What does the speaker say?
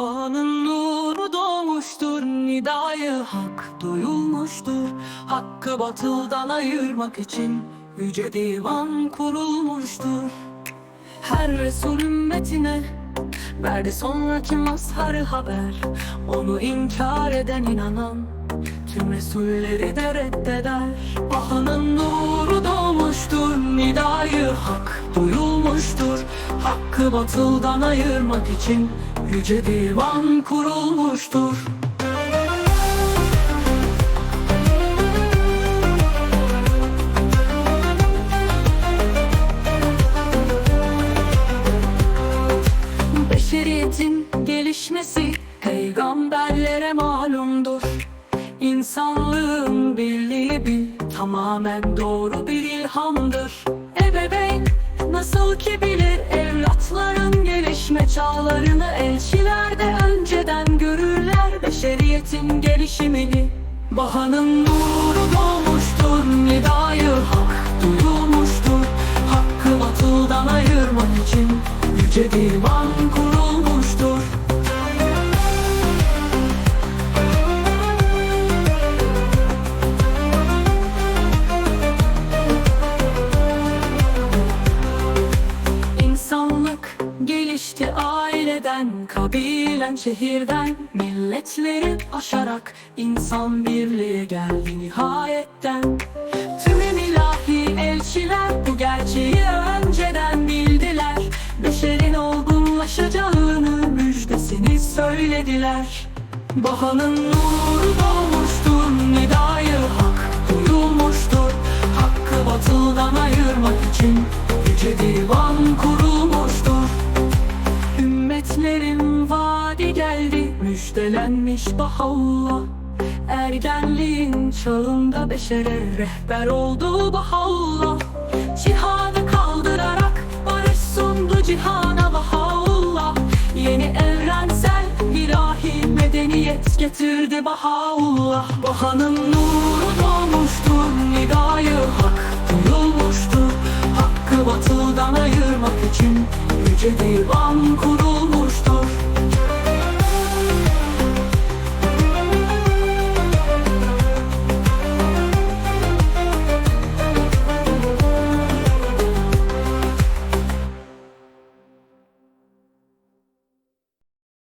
Bağının nuru doğmuştur, nidayı hak duyulmuştur. Hakkı batıldan ayırmak için yüce divan kurulmuştur. Her Resul ümmetine verdi sonraki mazharı haber. Onu inkar eden inanan tüm Resulleri de reddeder. Bahanın nuru doğmuştur, nidayı hak duyulmuştur. Hakkı batıldan ayırmak için yüce divan kurulmuştur. Beşeriyetin gelişmesi peygamberlere malumdur. İnsanlığın birliği bir tamamen doğru bir ilhamdır. Ebeveyn nasıl ki bilir evlatların çağlarını elçiler de önceden görürler beşeriyetin gelişimini. Bahanın nuru doğmuştur, nidayı hak duyulmuştur. Hakkı batıldan ayırmak için yüce divan aileden, kabilen, şehirden Milletleri aşarak insan birliği geldi nihayetten. Tüm ilahi elçiler bu gerçeği önceden bildiler. Beşerin olgunlaşacağını müjdesini söylediler. Bahanın nuru doğmuştur, nidayı hak duyulmuştur. Hakkı batıldan ayırmak için yüce divan kurulmuştur Gözlerim vadi geldi Müjdelenmiş bahalla. Ergenliğin çağında beşere rehber oldu bahalla. Cihanı kaldırarak barış sundu cihana bahalla. Yeni evrensel ilahi medeniyet getirdi Bahaullah Bahanın nuru doğmuştur nidayı hak duyulmuştur. Hakkı batıldan ayırmak için yüce bir an